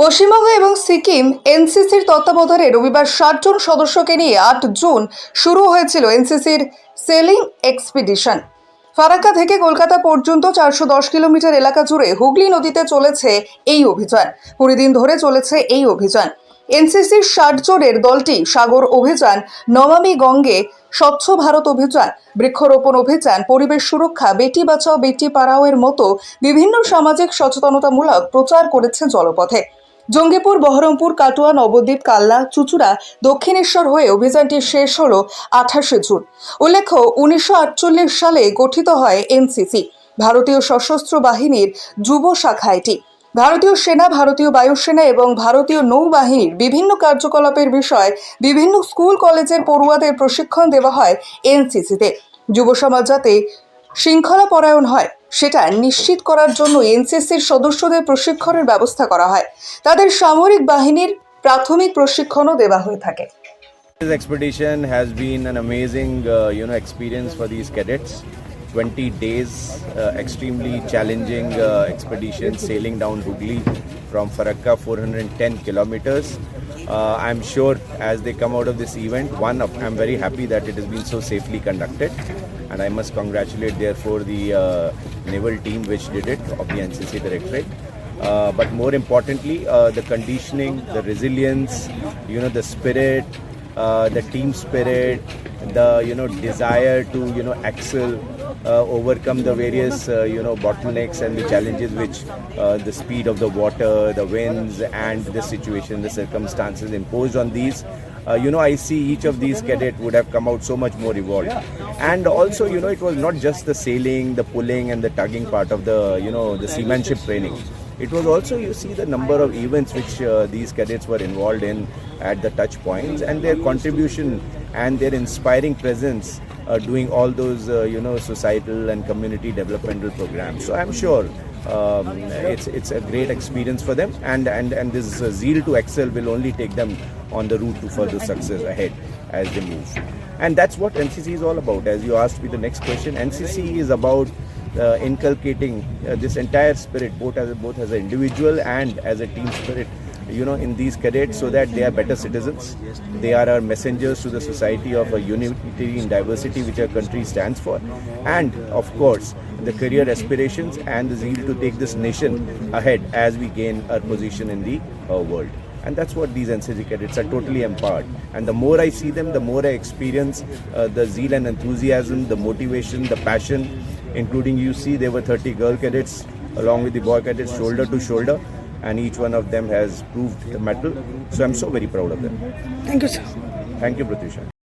পশ্চিমবঙ্গ এবং সিকিম এনসিসির তত্ত্বাবধানে রবিবার ষাটজন সদস্যকে নিয়ে আট জুন শুরু হয়েছিল এনসিসির সেলিং এক্সপিডিশন। ফারাক্কা থেকে কলকাতা পর্যন্ত চারশো দশ কিলোমিটার এলাকা জুড়ে হুগলি নদীতে চলেছে এই অভিযান। কুড়ি দিন ধরে চলেছে এই অভিযান। এনসিসির ষাট জনের দলটি সাগর অভিযান, নমামি গঙ্গে স্বচ্ছ ভারত অভিযান, বৃক্ষরোপণ অভিযান, পরিবেশ সুরক্ষা, বেটি বাঁচাও, বেটি পাড়াও এর মতো বিভিন্ন সামাজিক সচেতনতামূলক প্রচার করেছে জলপথে। জঙ্গিপুর, বহরমপুর, কাটুয়া, নবদ্বীপ কাল্লা চুচুড়া, দক্ষিণেশ্বর হয়ে অভিযানটি শেষ হল আঠাশে জুন। উল্লেখ্য, উনিশশো আটচল্লিশ সালে গঠিত হয় এনসিসি, ভারতীয় সশস্ত্র বাহিনীর যুব শাখা এটি। ভারতীয় সেনা, ভারতীয় বায়ুসেনা এবং ভারতীয় নৌবাহিনীর বিভিন্ন কার্যকলাপের বিষয়ে বিভিন্ন স্কুল, কলেজের পড়ুয়াদের প্রশিক্ষণ দেওয়া হয় এনসিসিতে। যুব সমাজ যাতে শৃঙ্খলা পরায়ণ হয়। সেটা নিশ্চিত করার জন্য এনসিসির সদস্যদের প্রশিক্ষণের ব্যবস্থা করা হয় তাদের সামরিক বাহিনীর প্রাথমিক প্রশিক্ষণও দেওয়া হয়ে থাকে This expedition has been an amazing, uh, you know, experience for these cadets. 20 days, uh, extremely challenging uh, expedition, sailing down Hooghly from Farakka, 410 kilometers. Uh, I'm sure as they come out of this event, one, I'm very happy that it has been so safely conducted, and I must congratulate therefore the uh, naval team which did it of the NCC Directorate. Uh, but more importantly, uh, the conditioning, the resilience, you know, the spirit, uh, the team spirit, the you know desire to you know excel, overcome the various uh, you know bottlenecks and the challenges which uh, the speed of the water, the winds, and the situation, the circumstances imposed on these. Uh, you know, I see each of these cadets would have come out so much more evolved. And also, you know, it was not just the sailing, the pulling, and the tugging part of the, you know, the seamanship training. It was also, you see, the number of events which uh, these cadets were involved in at the touch points and their contribution and their inspiring presence uh, doing all those, uh, you know, societal and community developmental programs. So I'm sure um, it's it's a great experience for them, and and and this uh, zeal to excel will only take them on the route to further success ahead as they move. And that's what NCC is all about. As you asked me the next question, NCC is about uh, inculcating uh, this entire spirit, both as a, both as an individual and as a team spirit. You know, in these cadets, so that they are better citizens. They are our messengers to the society of a unity in diversity, which our country stands for, and of course, the career aspirations and the zeal to take this nation ahead as we gain our position in the uh, world. And that's what these NCC cadets are totally empowered. And the more I see them, the more I experience uh, the zeal and enthusiasm, the motivation, the passion, including you see there were 30 girl cadets along with the boy cadets shoulder to shoulder and each one of them has proved the mettle. So I'm so very proud of them. Thank you, sir. Thank you, Pratyusha.